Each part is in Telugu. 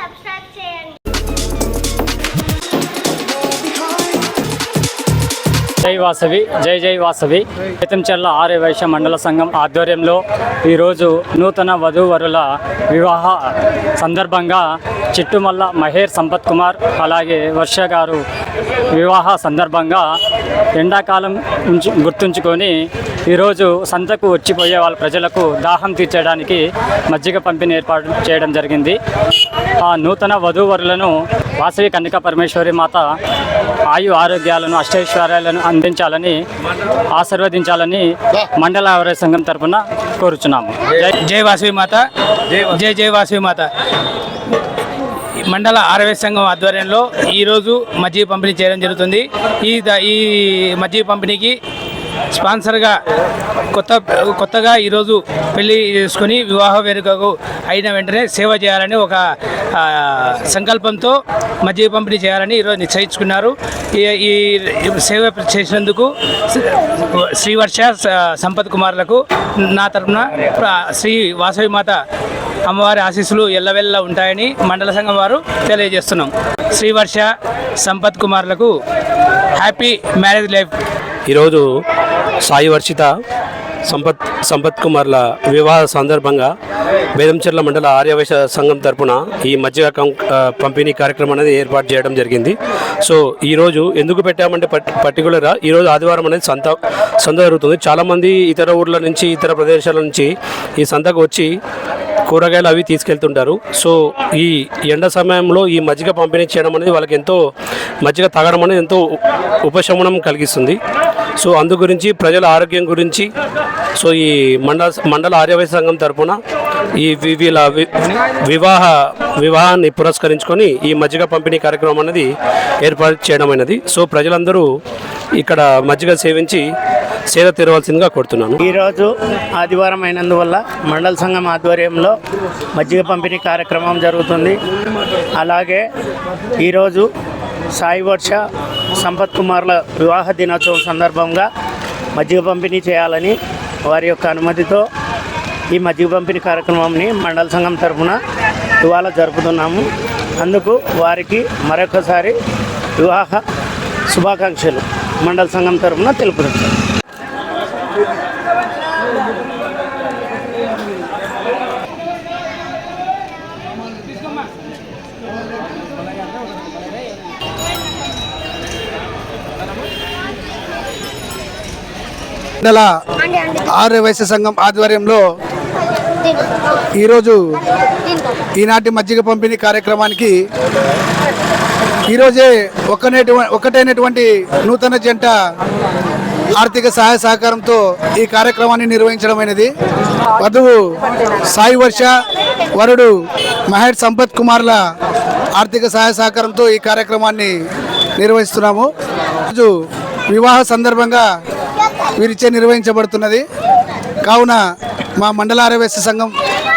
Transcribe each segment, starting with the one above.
subscribe జై వాసవి జై జై వాసవి. బేతంచెర్ల ఆర్య వైశ్య మండల సంఘం ఆధ్వర్యంలో ఈరోజు నూతన వధూవరుల వివాహ సందర్భంగా చిట్టుమల్ల మహేర్ సంపత్ కుమార్ అలాగే వర్ష గారు వివాహ సందర్భంగా ఎండాకాలం ఉంచు గుర్తుంచుకొని ఈరోజు సంతకు వచ్చిపోయే వాళ్ళ ప్రజలకు దాహం తీర్చడానికి మజ్జిగ పంపిణీ ఏర్పాటు చేయడం జరిగింది. ఆ నూతన వధూవరులను వాసవి కన్నిక పరమేశ్వరి మాత ఆయు ఆరోగ్యాలను అష్టైశ్వర్యాలను అందించాలని ఆశీర్వదించాలని మండల ఆరోగ్య సంఘం తరపున కోరుచున్నాము. జై వాసవి మాత. జై జై వాసవి మాత. మండల ఆరవై సంఘం ఆధ్వర్యంలో ఈరోజు మజ్జిగ పంపిణీ చేయడం జరుగుతుంది. ఈ ద- ఈ మజ్జిగ పంపిణీకి స్పాన్సర్గా కొత్త కొత్తగా ఈరోజు పెళ్ళి చేసుకొని వివాహ వేడుకకు అయిన వెంటనే సేవ చేయాలని ఒక సంకల్పంతో మజ్జిగ పంపిణీ చేయాలని ఈరోజు నిశ్చయించుకున్నారు. ఈ ఈ సేవ చేసినందుకు శ్రీవర్ష సంపత్ కుమార్లకు నా తరపున శ్రీ వాసవి మాత అమ్మవారి ఆశీస్సులు ఎల్లవెల్ల ఉంటాయని మండల సంఘం వారు తెలియజేస్తున్నాం. శ్రీవర్ష సంపత్ కుమార్లకు హ్యాపీ మ్యారేజ్ లైఫ్. ఈరోజు సాయి వర్షిత సంపత్ సంపత్ కుమార్ల వివాహ సందర్భంగా బేదంచెర్ల మండల ఆర్యవైశ్య సంఘం తరపున ఈ మధ్య పంపిణీ కార్యక్రమం అనేది ఏర్పాటు చేయడం జరిగింది. సో ఈరోజు ఎందుకు పెట్టామంటే పర్టికులర్గా ఈరోజు ఆదివారం అనేది సంత సంత జరుగుతుంది. చాలామంది ఇతర ఊర్ల నుంచి ఇతర ప్రదేశాల నుంచి ఈ సంతకు వచ్చి కూరగాయలు అవి తీసుకెళ్తుంటారు. సో ఈ ఎండ సమయంలో ఈ మజ్జిగ పంపిణీ చేయడం అనేది వాళ్ళకి ఎంతో మజ్జిగ తాగడం అనేది ఎంతో ఉపశమనం కలిగిస్తుంది. సో అందు గురించి ప్రజల ఆరోగ్యం గురించి సో ఈ మండల మండల ఆర్యవైశ్య సంఘం తరపున ఈ వి- వీళ్ళ వి- వివాహ వివాహాన్ని పురస్కరించుకొని ఈ మజ్జిగ పంపిణీ కార్యక్రమం అనేది ఏర్పాటు చేయడమైనది సో ప్రజలందరూ ఇక్కడ మజ్జిగ సేవించి సేద తీరవలసిందిగా కోరుతున్నాను. ఈరోజు ఆదివారం అయినందువల్ల మండల సంఘం ఆధ్వర్యంలో మజ్జిగ పంపిణీ కార్యక్రమం జరుగుతుంది. అలాగే ఈరోజు సాయి వర్ష సంపత్ కుమార్ల వివాహ దినోత్సవం సందర్భంగా మజ్జిగ పంపిణీ చేయాలని వారి యొక్క అనుమతితో ఈ మజ్జిగ పంపిణీ కార్యక్రమాన్ని మండల సంఘం తరఫున ఇవాళ జరుపుతున్నాము. అందుకు వారికి మరొకసారి వివాహ శుభాకాంక్షలు మండల సంఘం తరఫున తెలుపుతున్నాం మండల ఆర్య వైశ్య సంఘం ఆధ్వర్యంలో ఈరోజు ఈనాటి మజ్జిగ పంపిణీ కార్యక్రమానికి ఈరోజే ఒకనేటు ఒకటైనటువంటి నూతన జంట ఆర్థిక సహాయ సహకారంతో ఈ కార్యక్రమాన్ని నిర్వహించడమైనది వధువు సాయి వర్ష వరుడు మహేష్ సంపత్ కుమార్ల ఆర్థిక సహాయ సహకారంతో ఈ కార్యక్రమాన్ని నిర్వహిస్తున్నాము. ఈరోజు వివాహ సందర్భంగా వీరిచే నిర్వహించబడుతున్నది. కావున మా మండల ఆర్యవేశ సంఘం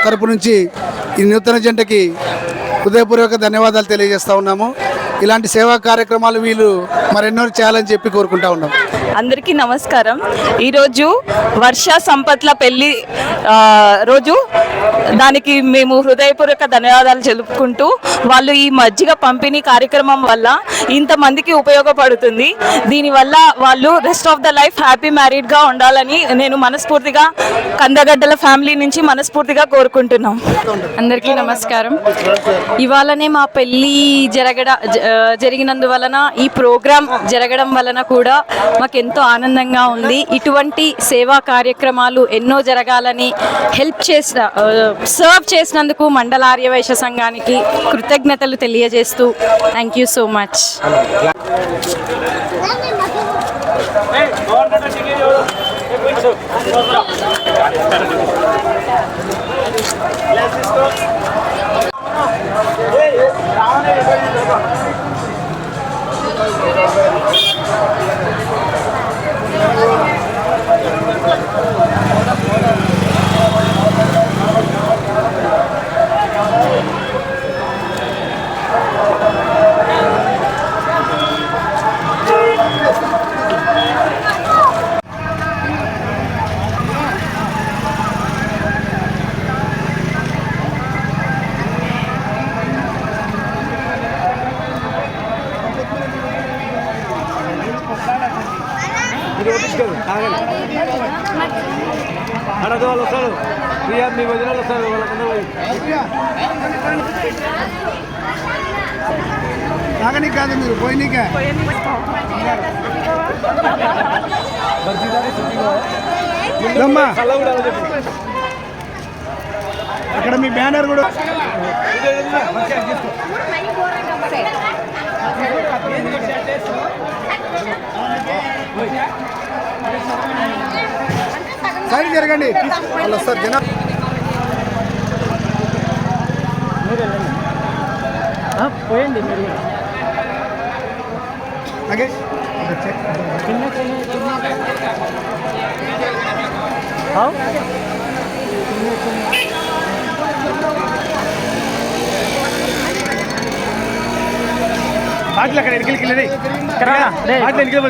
తరపు నుంచి ఈ నూతన జంటకి హృదయపూర్వక ధన్యవాదాలు తెలియజేస్తా ఉన్నాము. ఇలాంటి సేవా కార్యక్రమాలు వీళ్ళు మరెన్నో చేయాలని చెప్పి కోరుకుంటా ఉన్నాం. అందరికీ నమస్కారం. ఈరోజు వర్ష సంపత్ల పెళ్ళి రోజు దానికి మేము హృదయపూర్వక ధన్యవాదాలు తెలుపుకుంటూ వాళ్ళు ఈ మజ్జిగ పంపిణీ కార్యక్రమం వల్ల ఇంతమందికి ఉపయోగపడుతుంది. దీనివల్ల వాళ్ళు rest of the life happy మ్యారీడ్గా ఉండాలని నేను మనస్ఫూర్తిగా కందగడ్డల ఫ్యామిలీ నుంచి మనస్ఫూర్తిగా కోరుకుంటున్నాం. అందరికీ నమస్కారం. ఇవాళనే మా పెళ్ళి జరగడ జరిగినందువలన ఈ ప్రోగ్రాం జరగడం వలన కూడా మాకు ఎంతో ఆనందంగా ఉంది ఇటువంటి సేవా కార్యక్రమాలు ఎన్నో జరగాలని హెల్ప్ చేసిన సర్వ్ చేసినందుకు మండల వైశ్య సంఘానికి కృతజ్ఞతలు తెలియజేస్తూ thank you so much Let's go. కాదు అడగదు వాళ్ళు వస్తారు. ప్రియా మీ వదిన వస్తారు వాళ్ళకందరూ కాదు మీరు పోయినకే. అక్కడ మీ బ్యానర్ కూడా సైడ్ జరగండి వాళ్ళు వస్తారు జనం పోయండి మీరు. బాటిల్ అక్కడ ఎడికెళ్ళి వెళ్ళి బాటిల్ ఎడికెళ్ళి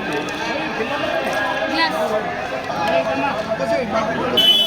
করতেছে